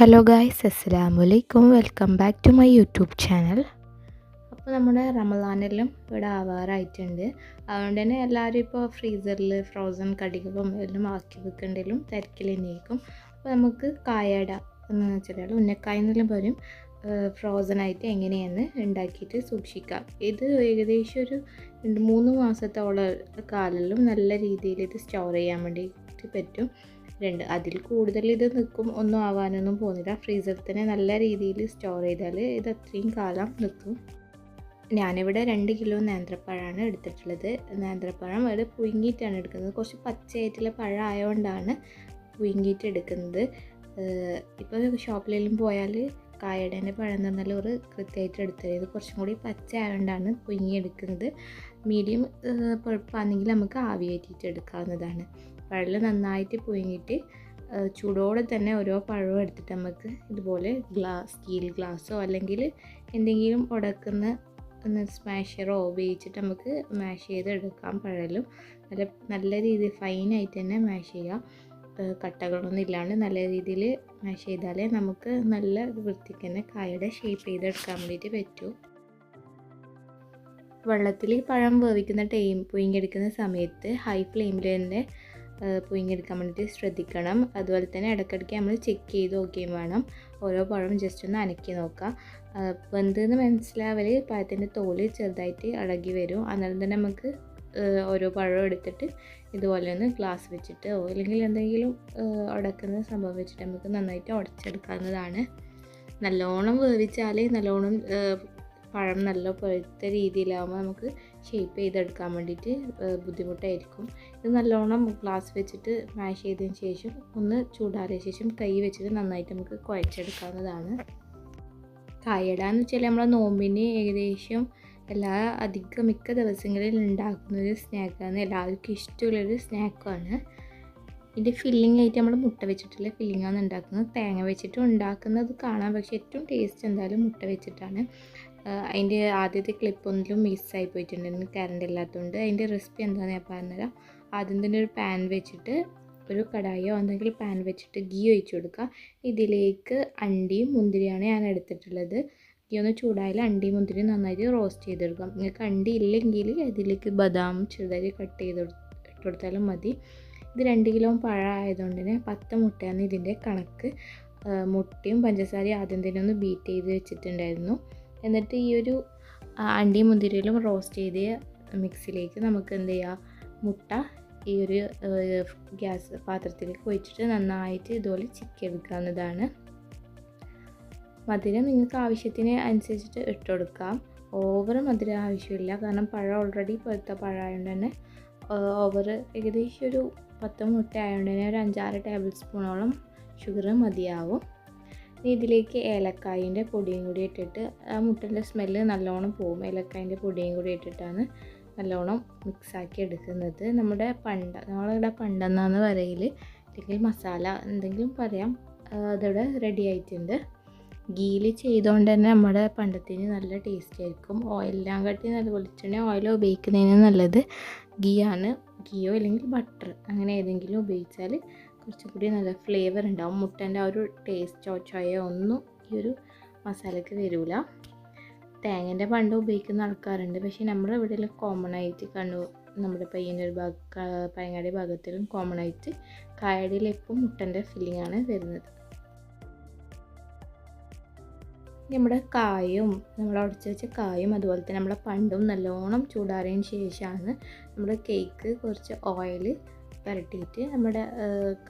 Hello guys അസ്സലാമലൈക്കും welcome back to my YouTube channel അപ്പോൾ നമ്മുടെ റമദാനെല്ലാം ഇവിടെ ആവാറായിട്ടുണ്ട്. അതുകൊണ്ട് തന്നെ എല്ലാവരും ഇപ്പോൾ ഫ്രീസറിൽ ഫ്രോസൺ കടികളും എല്ലാം ആക്കി വെക്കേണ്ടതിലും തിരക്കിൽ തന്നെയായിരിക്കും അപ്പോൾ നമുക്ക് കായട എന്ന് വെച്ചാൽ ഉന്നക്കായ എന്നെല്ലാം പറയും ഫ്രോസൺ ആയിട്ട് എങ്ങനെയെന്ന് ഉണ്ടാക്കിയിട്ട് സൂക്ഷിക്കാം. ഇത് ഏകദേശം ഒരു മൂന്ന് മാസത്തോളം കാലം നല്ല രീതിയിൽ ഇത് സ്റ്റോർ ചെയ്യാൻ വേണ്ടിയിട്ട് പറ്റും. രണ്ട്. അതിൽ കൂടുതൽ ഇത് നിൽക്കും. ഒന്നും ആവാനൊന്നും പോകുന്നില്ല. ഫ്രീസറിൽ തന്നെ നല്ല രീതിയിൽ സ്റ്റോർ ചെയ്താൽ ഇത് അത്രയും കാലം നിൽക്കും. ഞാനിവിടെ രണ്ട് കിലോ നേന്ത്രപ്പഴമാണ് എടുത്തിട്ടുള്ളത്. നേന്ത്രപ്പഴം ഇവിടെ പുഴുങ്ങിയിട്ടാണ് എടുക്കുന്നത്. കുറച്ച് പച്ചയായിട്ടുള്ള പഴം ആയതുകൊണ്ടാണ് പുഴുങ്ങിയിട്ട് എടുക്കുന്നത്. ഇപ്പോൾ ഷോപ്പിലെല്ലാം പോയാൽ കായടേന്റെ പഴം എന്ന് പറഞ്ഞാൽ ഒരു കൃത്യമായിട്ട് എടുത്തത് ഇത് കുറച്ചും കൂടി പച്ച ആയതുകൊണ്ടാണ് പുഴുങ്ങിയെടുക്കുന്നത്. മീഡിയം പഴുപ്പാണെങ്കിൽ നമുക്ക് ആവിയേറ്റിട്ട് എടുക്കാവുന്നതാണ്. പഴം നന്നായിട്ട് പുഴുങ്ങിയിട്ട് ചൂടോടെ തന്നെ ഓരോ പഴവും എടുത്തിട്ട് നമുക്ക് ഇതുപോലെ ഗ്ലാസ് സ്റ്റീൽ ഗ്ലാസ്സോ അല്ലെങ്കിൽ എന്തെങ്കിലും ഉടക്കുന്ന സ്മാഷറോ ഉപയോഗിച്ചിട്ട് നമുക്ക് മാഷ് ചെയ്ത് എടുക്കാം പഴലും. നല്ല നല്ല രീതിയിൽ ഫൈനായിട്ട് തന്നെ മാഷ് ചെയ്യാം. കട്ടകളൊന്നും ഇല്ലാണ്ട് നല്ല രീതിയിൽ മാഷ് ചെയ്താലേ നമുക്ക് നല്ല വൃത്തിക്ക് തന്നെ കായയുടെ ഷേപ്പ് ചെയ്തെടുക്കാൻ വേണ്ടിയിട്ട് പറ്റൂ. വെള്ളത്തിൽ പഴം വേവിക്കുന്ന ടൈം പുയിങ്ങെടുക്കുന്ന സമയത്ത് ഹൈ ഫ്ലെയിമിൽ തന്നെ പുഴുങ്ങിയെടുക്കാൻ വേണ്ടിയിട്ട് ശ്രദ്ധിക്കണം. അതുപോലെ തന്നെ ഇടയ്ക്കിടയ്ക്ക് നമ്മൾ ചെക്ക് ചെയ്ത് നോക്കുകയും വേണം. ഓരോ പഴം ജസ്റ്റ് ഒന്ന് അനക്കി നോക്കാം. വെന്തെന്ന് മനസ്സിലാവൽ പഴത്തിന്റെ തോൽ ചെറുതായിട്ട് ഇളകി വരും. അന്നേരം തന്നെ നമുക്ക് ഓരോ പഴം എടുത്തിട്ട് ഇതുപോലെ ഒന്ന് ഗ്ലാസ് വെച്ചിട്ട് അല്ലെങ്കിൽ എന്തെങ്കിലും ഉടക്കുന്ന സംഭവം വെച്ചിട്ട് നമുക്ക് നന്നായിട്ട് ഉടച്ചെടുക്കാവുന്നതാണ്. നല്ലോണം വേവിച്ചാൽ നല്ലോണം പഴം നല്ല പഴുത്ത രീതിയിലാകുമ്പോൾ നമുക്ക് ഷേപ്പ് ചെയ്തെടുക്കാൻ വേണ്ടിയിട്ട് ബുദ്ധിമുട്ടായിരിക്കും. ഇത് നല്ലോണം ഗ്ലാസ് വെച്ചിട്ട് മാഷ് ചെയ്തതിന് ശേഷം ഒന്ന് ചൂടാറിയ ശേഷം കൈ വെച്ചിട്ട് നന്നായിട്ട് നമുക്ക് കുഴച്ചെടുക്കാവുന്നതാണ്. കായടാന്ന് വെച്ചാൽ നമ്മളെ നോമ്പിന് ഏകദേശം എല്ലാ അധിക മിക്ക ദിവസങ്ങളിൽ ഉണ്ടാക്കുന്ന ഒരു സ്നാക്കാണ്. എല്ലാവർക്കും ഇഷ്ടമുള്ളൊരു സ്നാക്കാണ് ഇതിന്റെ ഫില്ലിംഗ് ആയിട്ട് നമ്മൾ മുട്ട വെച്ചിട്ടുള്ള ഫില്ലിംഗാണ് ഉണ്ടാക്കുന്നത്. തേങ്ങ വെച്ചിട്ട് ഉണ്ടാക്കുന്നത് കാണാം. പക്ഷേ ഏറ്റവും ടേസ്റ്റ് എന്തായാലും മുട്ട വെച്ചിട്ടാണ്. അതിന്റെ ആദ്യത്തെ ക്ലിപ്പൊന്നിലും മിസ്സായി പോയിട്ടുണ്ട്. കറണ്ട് ഇല്ലാത്തതുകൊണ്ട് അതിന്റെ റെസിപ്പി എന്താണെന്ന് ഞാൻ പറഞ്ഞുതരാം. ആദ്യം തന്നെ ഒരു പാൻ വെച്ചിട്ട് ഒരു കടായോ എന്തെങ്കിലും പാൻ വെച്ചിട്ട് ഗീ ഒഴിച്ചു കൊടുക്കുക. ഇതിലേക്ക് അണ്ടിയും മുന്തിരിയാണ് ഞാൻ എടുത്തിട്ടുള്ളത്. ഗീ ഒന്ന് ചൂടായാൽ അണ്ടി മുന്തിരി നന്നായിട്ട് റോസ്റ്റ് ചെയ്തെടുക്കാം നിങ്ങൾക്ക് അണ്ടി ഇല്ലെങ്കിൽ അതിലേക്ക് ബദാം ചെറുതായി കട്ട് ചെയ്ത് ഇട്ട് കൊടുത്താലും മതി. ഇത് രണ്ട് കിലോ പഴമായതുകൊണ്ട് തന്നെ പത്ത് മുട്ടയാണ് ഇതിന്റെ കണക്ക്. മുട്ടയും പഞ്ചസാരയും ആദ്യം തന്നെ ഒന്ന് ബീറ്റ് ചെയ്ത് വെച്ചിട്ടുണ്ടായിരുന്നു. എന്നിട്ട് ഈ ഒരു അണ്ടിയും മുന്തിരിയിലും റോസ്റ്റ് ചെയ്ത മിക്സിലേക്ക് നമുക്ക് എന്ത് ചെയ്യുക മുട്ട ഈ ഒരു ഗ്യാസ് പാത്രത്തിലേക്ക് ഒഴിച്ചിട്ട് നന്നായിട്ട് ഇതുപോലെ ചിക്കി എടുക്കാവുന്നതാണ്. മധുരം നിങ്ങൾക്ക് ആവശ്യത്തിന് അനുസരിച്ചിട്ട് ഇട്ട് കൊടുക്കാം. ഓവർ മധുരം ആവശ്യമില്ല. കാരണം പഴം ഓൾറെഡി പഴുത്ത പഴമായതുകൊണ്ട് തന്നെ ഓവർ ഏകദേശം ഒരു പത്ത് മുട്ട ആയതുകൊണ്ട് തന്നെ ഒരു അഞ്ചാറ് ടേബിൾ സ്പൂണോളം ഷുഗർ മതിയാവും. ഇതിലേക്ക് ഏലക്കായന്റെ പൊടിയും കൂടി ഇട്ടിട്ട് ആ മുട്ടന്റെ സ്മെല്ല് നല്ലോണം പോകും ഏലക്കായന്റെ പൊടിയും കൂടി ഇട്ടിട്ടാണ് നല്ലോണം മിക്സാക്കി എടുക്കുന്നത്. നമ്മുടെ പണ്ട നമ്മളിവിടെ പണ്ടെന്നാണ് പറയൽ അല്ലെങ്കിൽ മസാല എന്തെങ്കിലും പറയാം. അതിവിടെ റെഡി ആയിട്ടുണ്ട്. ഗീയിൽ ചെയ്തുകൊണ്ട് തന്നെ നമ്മുടെ പണ്ടത്തിന് നല്ല ടേസ്റ്റ് ആയിരിക്കും. ഓയിലെല്ലാം കാട്ടി നല്ല വെളിച്ചെണ്ണ ഓയിൽ ഉപയോഗിക്കുന്നതിന് നല്ലത് ഗീ ആണ്. ഗീയോ അല്ലെങ്കിൽ ബട്ടർ അങ്ങനെ ഏതെങ്കിലും ഉപയോഗിച്ചാൽ കുറച്ചും കൂടി നല്ല ഫ്ലേവർ ഉണ്ടാവും. മുട്ടന്റെ ആ ഒരു ടേസ്റ്റോ ചൊയോ ഒന്നും ഈ ഒരു മസാലയ്ക്ക് വരില്ല തേങ്ങന്റെ പണ്ട് ഉപയോഗിക്കുന്ന ആൾക്കാരുണ്ട്. പക്ഷേ നമ്മുടെ ഇവിടെ കോമൺ ആയിട്ട് കണ്ണൂർ നമ്മുടെ പയ്യന്നൂർ ഭാഗ പയങ്ങാടി ഭാഗത്തിലും കോമൺ ആയിട്ട് കായടിയിലെപ്പം മുട്ടന്റെ ഫില്ലിംഗ് ആണ് വരുന്നത്. നമ്മുടെ കായും നമ്മൾ ഉടച്ച് വെച്ച കായും അതുപോലെ തന്നെ നമ്മളെ പണ്ടും നല്ലോണം ചൂടാറിയതിന് ശേഷമാണ് നമ്മുടെ കേക്ക് കുറച്ച് ഓയിൽ പുരട്ടിയിട്ട് നമ്മുടെ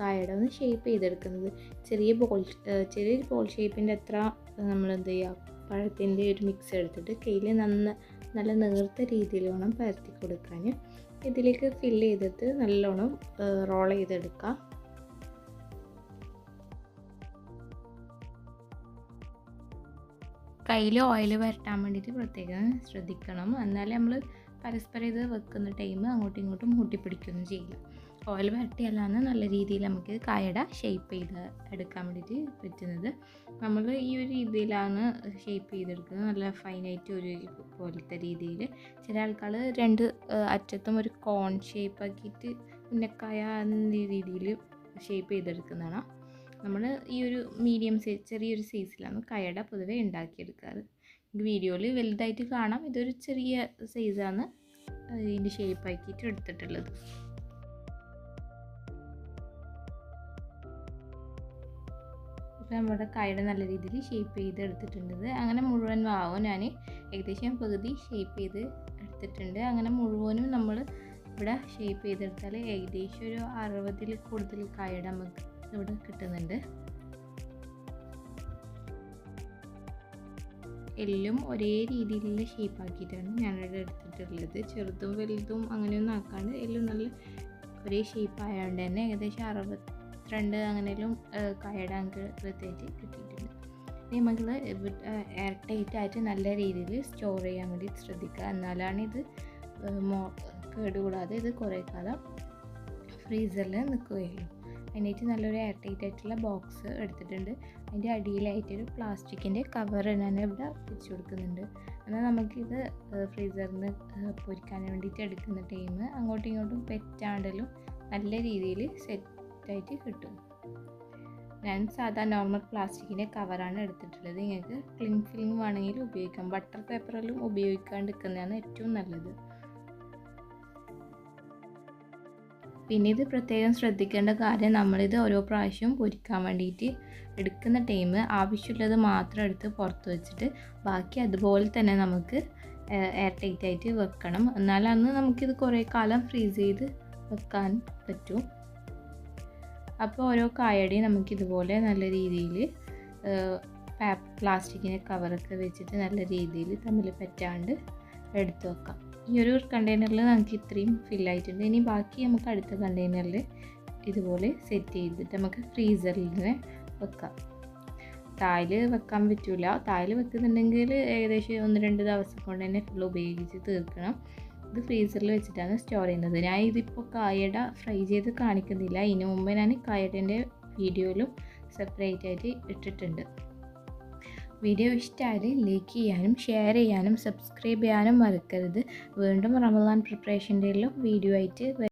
കായയുടെ ഒന്ന് ഷേപ്പ് ചെയ്തെടുക്കുന്നത്. ചെറിയ ബോൾ ചെറിയൊരു ബോൾ ഷേപ്പിന്റെ എത്ര നമ്മൾ എന്ത് ചെയ്യുക പഴത്തിന്റെ ഒരു മിക്സ് എടുത്തിട്ട് കയ്യിൽ നന്ന നല്ല നേർത്ത രീതിയിൽ വേണം പരത്തി കൊടുക്കാൻ ഇതിലേക്ക് ഫില്ല് ചെയ്തിട്ട് നല്ലോണം റോൾ ചെയ്തെടുക്കുക കയ്യിൽ ഓയിൽ വരട്ടാൻ വേണ്ടിയിട്ട് പ്രത്യേകം ശ്രദ്ധിക്കണം. എന്നാലേ നമ്മൾ പരസ്പരം ഇത് വെക്കുന്ന ടൈം അങ്ങോട്ടും ഇങ്ങോട്ടും കൂട്ടിപ്പിടിക്കുകയൊന്നും ചെയ്യില്ല. ഓയിൽ വരട്ടിയല്ലാന്ന് നല്ല രീതിയിൽ നമുക്ക് കായട ഷേപ്പ് ചെയ്ത് എടുക്കാൻ വേണ്ടിയിട്ട് പറ്റുന്നത്. നമ്മൾ ഈ ഒരു രീതിയിലാണ് ഷേപ്പ് ചെയ്തെടുക്കുന്നത്. നല്ല ഫൈനായിട്ട് ഒരു പോലത്തെ രീതിയിൽ. ചില ആൾക്കാർ രണ്ട് അറ്റത്തും ഒരു കോൺ ഷേപ്പ് ആക്കിയിട്ട് ഉന്നക്കായ എന്ന രീതിയിൽ ഷേപ്പ് ചെയ്തെടുക്കുന്നതാണ്. നമ്മൾ ഈ ഒരു മീഡിയം സൈസ് ചെറിയൊരു സൈസിലാണ് കയട പൊതുവെ ഉണ്ടാക്കിയെടുക്കാറ്. വീഡിയോയിൽ വലുതായിട്ട് കാണാം. ഇതൊരു ചെറിയ സൈസാണ് ഇതിന്റെ ഷേപ്പാക്കിയിട്ട് എടുത്തിട്ടുള്ളത്. നമ്മുടെ കൈയുടെ നല്ല രീതിയിൽ ഷേപ്പ് ചെയ്ത് എടുത്തിട്ടുണ്ട് അങ്ങനെ മുഴുവൻ വാവും ഞാൻ ഏകദേശം പകുതി ഷേപ്പ് ചെയ്ത് എടുത്തിട്ടുണ്ട്. അങ്ങനെ മുഴുവനും നമ്മൾ ഇവിടെ ഷേപ്പ് ചെയ്തെടുത്താൽ ഏകദേശം ഒരു അറുപതിൽ കൂടുതൽ കായുടെ നമുക്ക് ഇവിടെ കിട്ടുന്നുണ്ട്. എല്ലും ഒരേ രീതിയിലുള്ള ഷേപ്പ് ആക്കിയിട്ടാണ് ഞാനിവിടെ എടുത്തിട്ടുള്ളത്. ചെറുതും വലുതും അങ്ങനെയൊന്നും ആക്കാണ്ട് എല്ലാം നല്ല ഒരേ ഷേപ്പ് ആയതുകൊണ്ട് തന്നെ ഏകദേശം അറുപത്തിരണ്ട് അങ്ങനെയും കയടാങ്ക് വൃത്തിയായിട്ട് കിട്ടിയിട്ടുണ്ട്. ഇനി നമ്മൾ എയർ ടൈറ്റ് ആയിട്ട് നല്ല രീതിയിൽ സ്റ്റോർ ചെയ്യാൻ വേണ്ടി ശ്രദ്ധിക്കുക. എന്നാലാണ് ഇത് മോ കേടുകൂടാതെ ഇത് കുറേ കാലം ഫ്രീസറിൽ നിൽക്കുകയുള്ളൂ അതിനായിട്ട് നല്ലൊരു എയർ ടൈറ്റ് ആയിട്ടുള്ള ബോക്സ് എടുത്തിട്ടുണ്ട്. അതിന്റെ അടിയിലായിട്ടൊരു പ്ലാസ്റ്റിക്കിന്റെ കവർ ഞാൻ ഇവിടെ വെച്ച് കൊടുക്കുന്നുണ്ട്. എന്നാൽ നമുക്കിത് ഫ്രീസറിൽ നിന്ന് പൊരിക്കാൻ വേണ്ടിയിട്ട് എടുക്കുന്ന ടൈം അങ്ങോട്ടും ഇങ്ങോട്ടും പെറ്റാണ്ടലും നല്ല രീതിയിൽ സെറ്റായിട്ട് കിട്ടും. ഞാൻ സാധാ നോർമൽ പ്ലാസ്റ്റിക്കിന്റെ കവറാണ് എടുത്തിട്ടുള്ളത്. നിങ്ങൾക്ക് ക്ലിങ് ഫിലിം വേണമെങ്കിൽ ഉപയോഗിക്കാം. ബട്ടർ പേപ്പറിലും ഉപയോഗിക്കാണ്ടിരിക്കുന്നതാണ് ഏറ്റവും നല്ലത്. പിന്നെ ഇത് പ്രത്യേകം ശ്രദ്ധിക്കേണ്ട കാര്യം നമ്മളിത് ഓരോ പ്രാവശ്യവും പൊരിക്കാൻ വേണ്ടിയിട്ട് എടുക്കുന്ന ടൈം ആവശ്യമുള്ളത് മാത്രം എടുത്ത് പുറത്ത് വെച്ചിട്ട് ബാക്കി അതുപോലെ തന്നെ നമുക്ക് എയർ ടൈറ്റ് ആയിട്ട് വെക്കണം. എന്നാലന്ന് നമുക്കിത് കുറേ കാലം ഫ്രീസ് ചെയ്ത് വെക്കാൻ പറ്റും. അപ്പോൾ ഓരോ കായടിയും നമുക്കിതുപോലെ നല്ല രീതിയിൽ പ്ലാസ്റ്റിക്കിന്റെ കവറൊക്കെ വെച്ചിട്ട് നല്ല രീതിയിൽ തമ്മിൽ പറ്റാണ്ട് എടുത്തു വെക്കാം. ഈ ഒരു കണ്ടെയ്നറിൽ നമുക്ക് ഇത്രയും ഫില്ലായിട്ടുണ്ട് ഇനി ബാക്കി നമുക്ക് അടുത്ത കണ്ടെയ്നറിൽ ഇതുപോലെ സെറ്റ് ചെയ്തിട്ട് നമുക്ക് ഫ്രീസറിൽ വെക്കാം. തായിൽ വെക്കാൻ പറ്റില്ല തായിൽ വെക്കുന്നുണ്ടെങ്കിൽ ഏകദേശം ഒന്ന് രണ്ട് ദിവസം കൊണ്ട് തന്നെ ഫുൾ ഉപയോഗിച്ച് തീർക്കണം. ഇത് ഫ്രീസറിൽ വെച്ചിട്ടാണ് സ്റ്റോർ ചെയ്യുന്നത്. ഞാൻ ഇതിപ്പോൾ കായട ഫ്രൈ ചെയ്ത് കാണിക്കുന്നില്ല. ഇതിനു മുമ്പ് ഞാൻ കായടന്റെ വീഡിയോയിലും സെപ്പറേറ്റ് ആയിട്ട് ഇട്ടിട്ടുണ്ട്. വീഡിയോ ഇഷ്ടമായാൽ ലൈക്ക് ചെയ്യാനും ഷെയർ ചെയ്യാനും സബ്സ്ക്രൈബ് ചെയ്യാനും മറക്കരുത്. വീണ്ടും റമദാൻ പ്രിപ്പറേഷന്റെ വീഡിയോ ആയിട്ട്